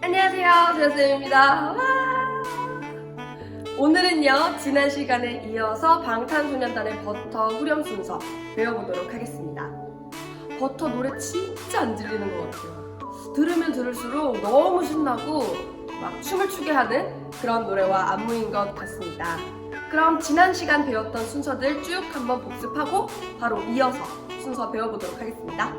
안녕하세요, 재현쌤입니다. 와! 오늘은요, 지난 시간에 이어서 방탄소년단의 버터 후렴 순서 배워보도록 하겠습니다. 버터 노래 진짜 안 질리는 것 같아요. 들으면 들을수록 너무 신나고 막 춤을 추게 하는 그런 노래와 안무인 것 같습니다. 그럼 지난 시간 배웠던 순서들 쭉 한번 복습하고 바로 이어서 순서 배워보도록 하겠습니다.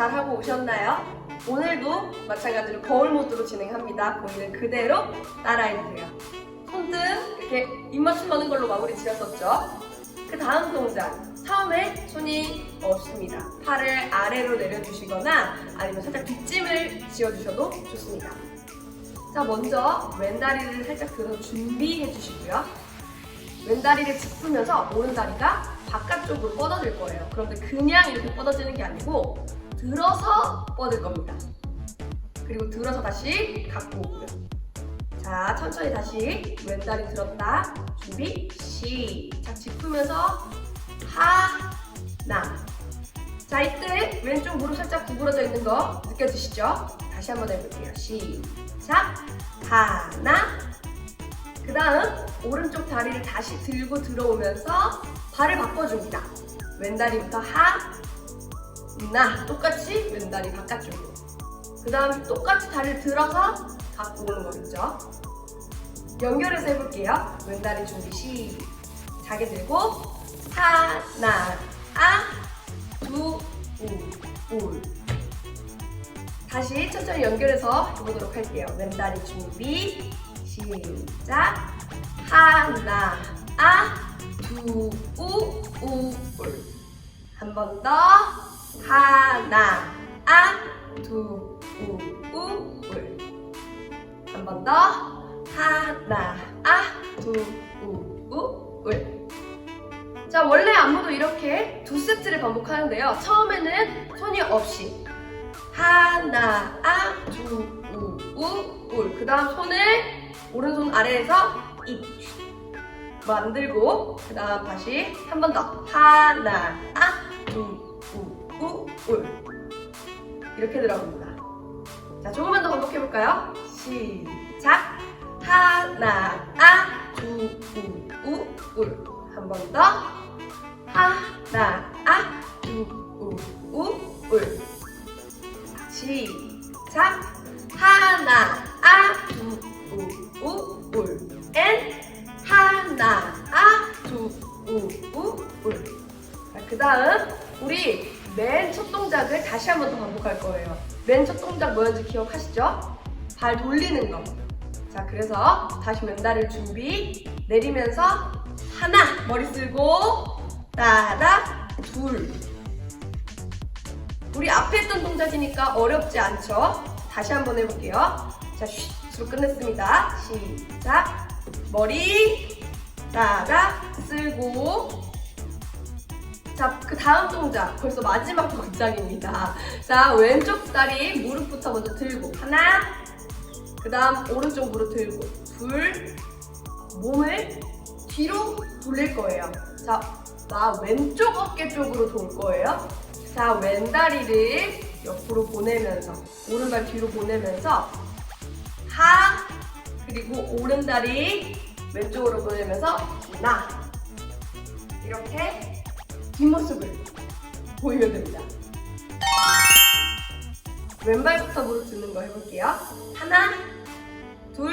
잘 하고 오셨나요? 오늘도 마찬가지로 거울 모드로 진행합니다. 보이는 그대로 따라해주세요. 손등 이렇게 입맞춤 하는 걸로 마무리 지었었죠? 그 다음 동작. 처음에 손이 없습니다. 팔을 아래로 내려주시거나 아니면 살짝 뒷짐을 지어주셔도 좋습니다. 자, 먼저 왼다리를 살짝 들어 준비해 주시고요. 왼다리를 짚으면서 오른다리가 바깥쪽으로 뻗어질 거예요. 그런데 그냥 이렇게 뻗어지는 게 아니고 들어서 뻗을 겁니다. 그리고 들어서 다시 갖고 오고요. 자, 천천히 다시 왼다리 들었다. 준비, 시작. 짚으면서 하나. 자, 이때 왼쪽 무릎 살짝 구부러져 있는 거 느껴지시죠? 다시 한번 해볼게요. 시작. 하나. 그 다음 오른쪽 다리를 다시 들고 들어오면서 발을 바꿔줍니다. 왼다리부터 하, 나 똑같이 왼다리 바깥쪽으로. 그 다음 똑같이 다리를 들어서 갖고 오는 거겠죠. 연결해서 해볼게요. 왼다리 준비 시작에 들고 하나, 아, 두, 우, 울. 다시 천천히 연결해서 해보도록 할게요. 왼다리 준비 시작 하나 아두우우울한 번더 하나 아두우우울 한 번 더 하나 아두우우울 자, 원래 안무도 이렇게 두 세트를 반복하는데요. 처음에는 손이 없이 하나, 아, 두, 우, 우, 울. 그 다음 손을 오른손 아래에서 입 만들고, 그 다음 다시 한 번 더. 하나, 아, 두, 우, 우, 울. 이렇게 들어갑니다. 자, 조금만 더 반복해볼까요? 시작. 하나, 아, 두, 우, 우, 울. 한 번 더. 하나, 아, 두, 우, 우, 울. 시작 하나 아 두 우, 우, 울. 엔 하나 아 두 우, 우, 울. 자, 그 다음 우리 맨 첫 동작을 다시 한 번 더 반복할 거예요. 맨 첫 동작 뭐였는지 기억하시죠? 발 돌리는 거. 자, 그래서 다시 왼다리를 준비 내리면서 하나 머리 쓸고 따다 둘 우리 앞에 했던 동작이니까 어렵지 않죠? 다시 한번 해볼게요. 자, 쉿으로 끝냈습니다. 시작. 머리, 따라, 쓸고. 자, 그 다음 동작. 벌써 마지막 동작입니다. 자, 왼쪽 다리 무릎부터 먼저 들고. 하나. 그 다음 오른쪽 무릎 들고. 둘. 몸을 뒤로 돌릴 거예요. 자, 나 왼쪽 어깨 쪽으로 돌 거예요. 자, 왼다리를 옆으로 보내면서 오른발 뒤로 보내면서 하 그리고 오른다리 왼쪽으로 보내면서 나 이렇게 뒷모습을 보이면 됩니다. 왼발부터 무릎 드는 거 해볼게요. 하나, 둘,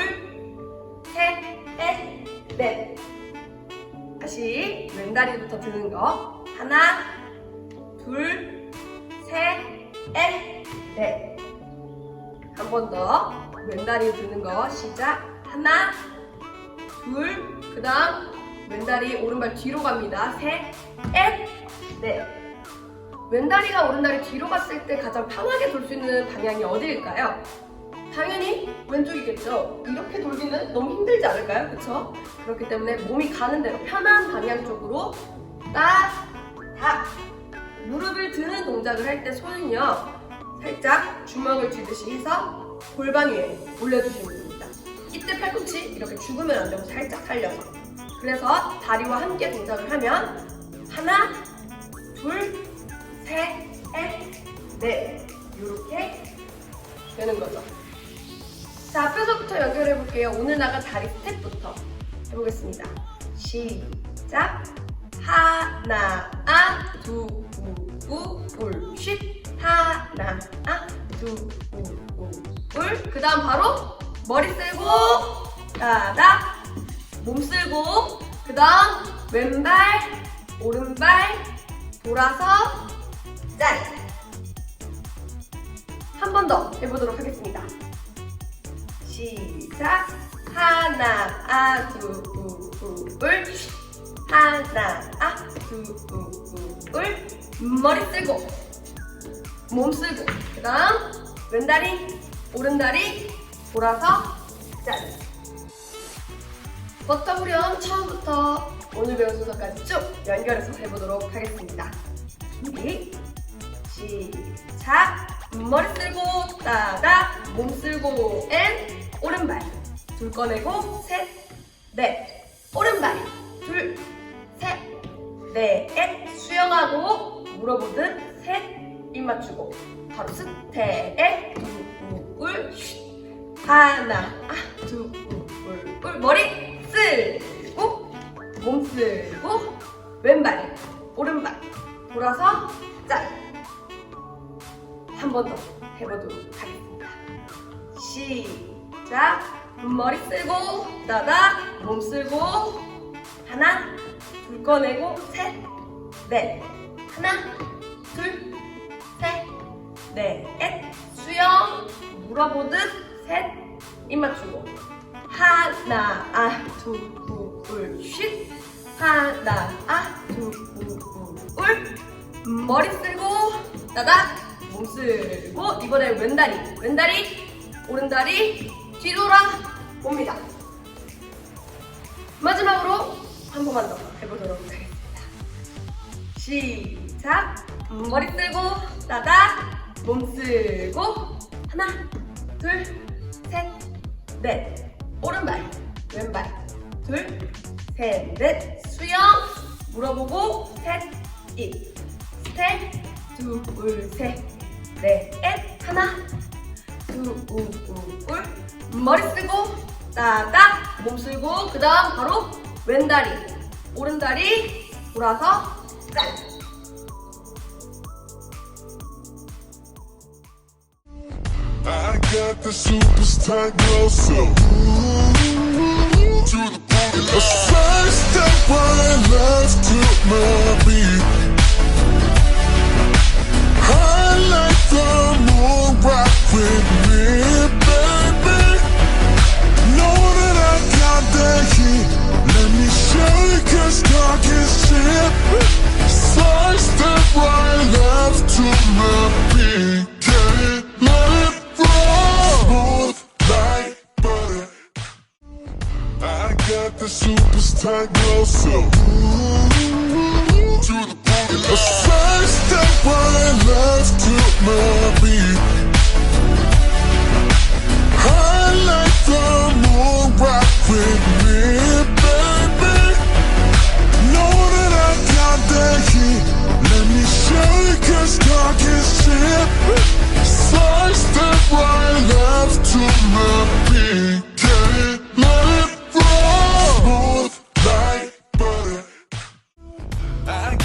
셋, 넷, 넷. 다시 왼다리부터 드는 거. 하나, 둘, 셋, 넷, 넷. 한 번 더. 왼다리 드는 거 시작. 하나, 둘, 그 다음 왼다리 오른발 뒤로 갑니다. 셋, 넷, 넷. 왼다리가 오른다리 뒤로 갔을 때 가장 편하게 돌 수 있는 방향이 어디일까요? 당연히 왼쪽이겠죠. 이렇게 돌기는 너무 힘들지 않을까요? 그쵸? 그렇기 때문에 몸이 가는 대로 편한 방향 쪽으로 딱, 딱. 무릎을 드는 동작을 할 때 손은요, 살짝 주먹을 쥐듯이 해서 골반 위에 올려주시면 됩니다. 이때 팔꿈치 이렇게 죽으면 안 되고 살짝 살려서. 그래서 다리와 함께 동작을 하면 하나, 둘, 셋, 넷, 넷. 이렇게 되는 거죠. 자, 앞에서부터 연결해 볼게요. 오늘 나간 다리 스텝부터 해보겠습니다. 시작. 하나, 아, 두, 우, 우, 울, 쉿. 하나, 아, 두, 우, 우, 울. 그 다음 바로 머리 쓸고, 따다, 몸 쓸고, 그 다음 왼발, 오른발, 돌아서, 짠! 한번 더 해보도록 하겠습니다. 시작. 하나, 아, 두, 우, 우, 울. 하나, 아, 두, 우, 우, 울. 머리 쓰고, 몸 쓰고, 그 다음, 왼다리, 오른다리, 돌아서, 짠. 버터브렴 처음부터 오늘 배운 순서까지 쭉 연결해서 해보도록 하겠습니다. 준비, 시작. 머리 쓸고 따다. 몸 쓸고 앤. 오른발. 둘 꺼내고 셋넷. 오른발. 둘셋넷 수영하고 물어보듯 셋입 맞추고. 바로 스텝 두울. 하나 두울울. 머리 쓸고 몸 쓸고 왼발 오른발 돌아서 짠 한 번 더 해보도록 하겠습니다. 시작. 머리 쓸고, 따다, 몸 쓸고, 하나, 둘 꺼내고, 셋, 넷. 하나, 둘, 셋, 넷. 수영, 물어보듯, 셋, 입 맞추고. 하나, 아, 쉿. 하나, 아, 두, 우, 우, 울. 머리 쓸고, 따다, 몸 쓸고 이번에 왼다리. 왼다리 오른다리 뒤돌아 봅니다. 마지막으로 한 번만 더 해보도록 하겠습니다. 시작. 머리 쓸고 따다 몸 쓸고. 하나 둘 셋 넷. 오른발 왼발 둘 셋 넷. 수영. 물어보고 셋입 스텝 둘셋 넷, 하나, 둘, 우, 우, 울. 머리 쓰고, 따다, 몸 쓸고, 그 다음 바로 왼다리, 오른다리, 돌아서, 짠! I got the superstar glow, so ooh. A side step right left to my beat. I the moon rock with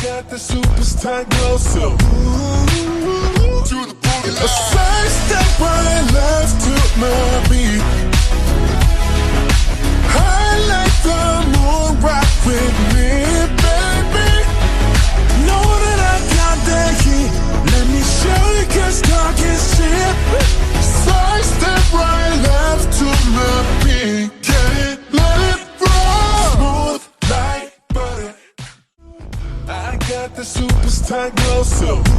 got the superstar glow, so to the booty line. A side step right, left to my beat. Highlight the moon rock with me, baby. Know that I got the heat. Let me show you, cause talk is shit. diagnosis.